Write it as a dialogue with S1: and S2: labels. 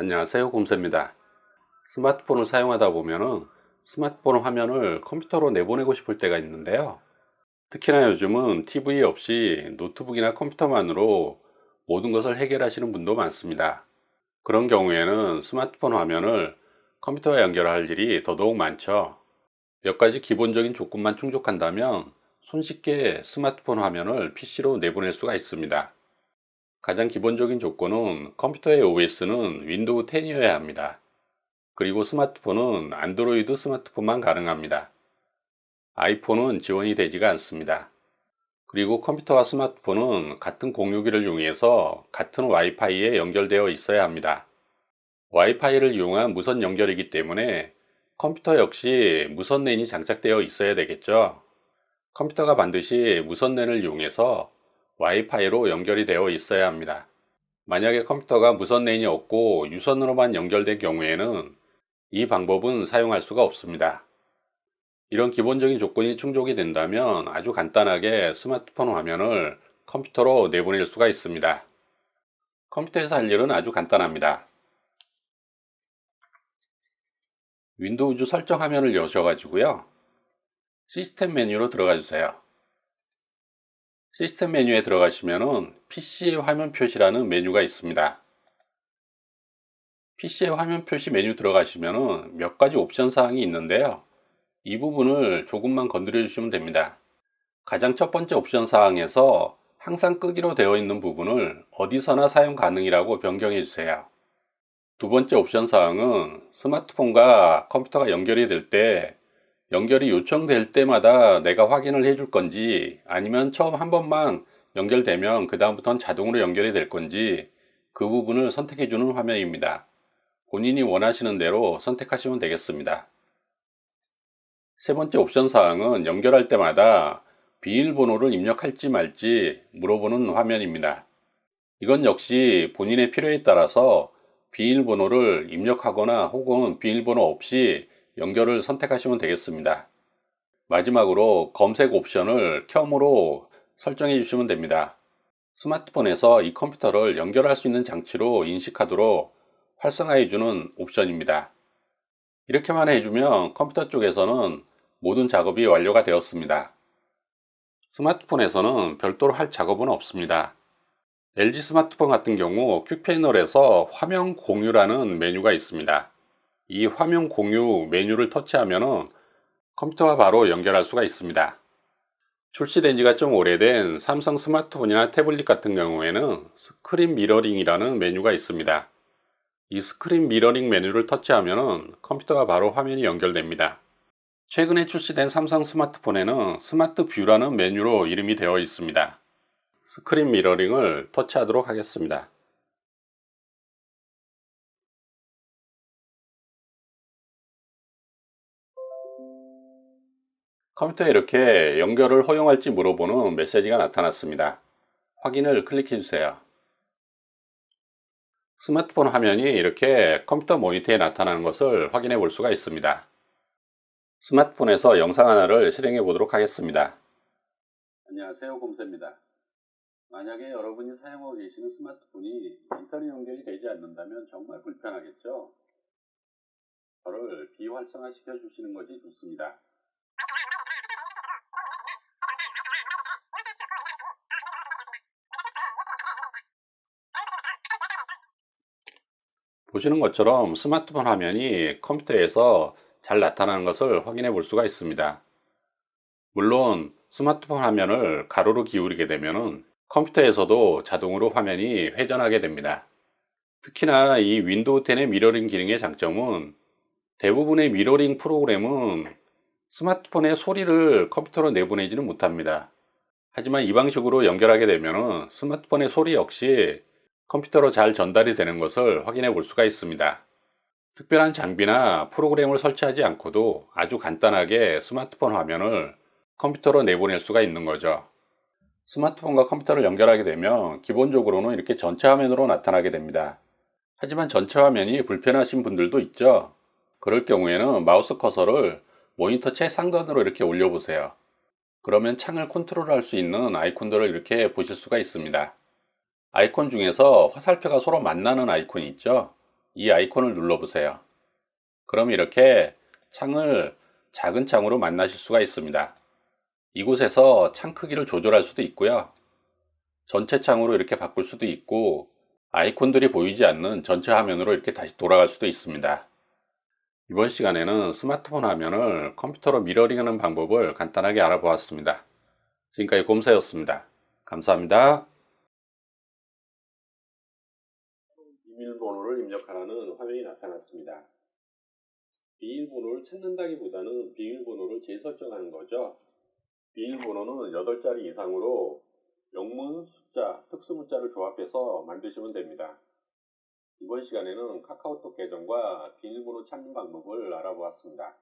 S1: 안녕하세요 곰새입니다. 스마트폰을 사용하다 보면은 스마트폰 화면을 컴퓨터로 내보내고 싶을 때가 있는데요. 특히나 요즘은 TV 없이 노트북이나 컴퓨터만으로 모든 것을 해결하시는 분도 많습니다. 그런 경우에는 스마트폰 화면을 컴퓨터와 연결할 일이 더더욱 많죠. 몇 가지 기본적인 조건만 충족한다면 손쉽게 스마트폰 화면을 PC로 내보낼 수가 있습니다 가장 기본적인 조건은 컴퓨터의 OS는 윈도우 10이어야 합니다. 그리고 스마트폰은 안드로이드 스마트폰만 가능합니다. 아이폰은 지원이 되지가 않습니다. 그리고 컴퓨터와 스마트폰은 같은 공유기를 이용해서 같은 와이파이에 연결되어 있어야 합니다. 와이파이를 이용한 무선 연결이기 때문에 컴퓨터 역시 무선 랜이 장착되어 있어야 되겠죠. 컴퓨터가 반드시 무선 랜을 이용해서 와이파이로 연결이 되어 있어야 합니다. 만약에 컴퓨터가 무선 랜이 없고 유선으로만 연결된 경우에는 이 방법은 사용할 수가 없습니다. 이런 기본적인 조건이 충족이 된다면 아주 간단하게 스마트폰 화면을 컴퓨터로 내보낼 수가 있습니다. 컴퓨터에서 할 일은 아주 간단합니다. 윈도우즈 설정 화면을 여셔가지고요. 시스템 메뉴로 들어가 주세요. 시스템 메뉴에 들어가시면은 PC의 화면 표시라는 메뉴가 있습니다. PC의 화면 표시 메뉴 들어가시면은 몇 가지 옵션 사항이 있는데요. 이 부분을 조금만 건드려 주시면 됩니다. 가장 첫 번째 옵션 사항에서 항상 끄기로 되어 있는 부분을 어디서나 사용 가능이라고 변경해 주세요. 두 번째 옵션 사항은 스마트폰과 컴퓨터가 연결이 될 때 연결이 요청될 때마다 내가 확인을 해줄 건지 아니면 처음 한 번만 연결되면 그 다음부터는 자동으로 연결이 될 건지 그 부분을 선택해 주는 화면입니다. 본인이 원하시는 대로 선택하시면 되겠습니다. 세 번째 옵션 사항은 연결할 때마다 비밀번호를 입력할지 말지 물어보는 화면입니다. 이건 역시 본인의 필요에 따라서 비밀번호를 입력하거나 혹은 비밀번호 없이 연결을 선택하시면 되겠습니다. 마지막으로 검색 옵션을 켬으로 설정해 주시면 됩니다. 스마트폰에서 이 컴퓨터를 연결할 수 있는 장치로 인식하도록 활성화해 주는 옵션입니다. 이렇게만 해주면 컴퓨터 쪽에서는 모든 작업이 완료가 되었습니다. 스마트폰에서는 별도로 할 작업은 없습니다. LG 스마트폰 같은 경우 퀵 패널에서 화면 공유라는 메뉴가 있습니다. 이 화면 공유 메뉴를 터치하면 컴퓨터와 바로 연결할 수가 있습니다. 출시된 지가 좀 오래된 삼성 스마트폰이나 태블릿 같은 경우에는 스크린 미러링이라는 메뉴가 있습니다. 이 스크린 미러링 메뉴를 터치하면 컴퓨터가 바로 화면이 연결됩니다. 최근에 출시된 삼성 스마트폰에는 스마트 뷰라는 메뉴로 이름이 되어 있습니다. 스크린 미러링을 터치하도록 하겠습니다. 컴퓨터에 이렇게 연결을 허용할지 물어보는 메시지가 나타났습니다. 확인을 클릭해 주세요. 스마트폰 화면이 이렇게 컴퓨터 모니터에 나타나는 것을 확인해 볼 수가 있습니다. 스마트폰에서 영상 하나를 실행해 보도록 하겠습니다. 안녕하세요 곰새입니다. 만약에 여러분이 사용하고 계시는 스마트폰이 인터넷 연결이 되지 않는다면 정말 불편하겠죠? 저를 비활성화 시켜 주시는 것이 좋습니다. 보시는 것처럼 스마트폰 화면이 컴퓨터에서 잘 나타나는 것을 확인해 볼 수가 있습니다. 물론 스마트폰 화면을 가로로 기울이게 되면 컴퓨터에서도 자동으로 화면이 회전하게 됩니다. 특히나 이 윈도우 10의 미러링 기능의 장점은 대부분의 미러링 프로그램은 스마트폰의 소리를 컴퓨터로 내보내지는 못합니다. 하지만 이 방식으로 연결하게 되면 스마트폰의 소리 역시 컴퓨터로 잘 전달이 되는 것을 확인해 볼 수가 있습니다. 특별한 장비나 프로그램을 설치하지 않고도 아주 간단하게 스마트폰 화면을 컴퓨터로 내보낼 수가 있는 거죠. 스마트폰과 컴퓨터를 연결하게 되면 기본적으로는 이렇게 전체 화면으로 나타나게 됩니다. 하지만 전체 화면이 불편하신 분들도 있죠. 그럴 경우에는 마우스 커서를 모니터 최상단으로 이렇게 올려보세요. 그러면 창을 컨트롤할 수 있는 아이콘들을 이렇게 보실 수가 있습니다. 아이콘 중에서 화살표가 서로 만나는 아이콘이 있죠. 이 아이콘을 눌러보세요. 그럼 이렇게 창을 작은 창으로 만나실 수가 있습니다. 이곳에서 창 크기를 조절할 수도 있고요. 전체 창으로 이렇게 바꿀 수도 있고 아이콘들이 보이지 않는 전체 화면으로 이렇게 다시 돌아갈 수도 있습니다. 이번 시간에는 스마트폰 화면을 컴퓨터로 미러링하는 방법을 간단하게 알아보았습니다. 지금까지 곰사였습니다. 감사합니다. 비밀번호를 입력하라는 화면이 나타났습니다. 비밀번호를 찾는다기보다는 비밀번호를 재설정하는 거죠. 비밀번호는 8자리 이상으로 영문, 숫자, 특수문자를 조합해서 만드시면 됩니다. 이번 시간에는 카카오톡 계정과 비밀번호 찾는 방법을 알아보았습니다.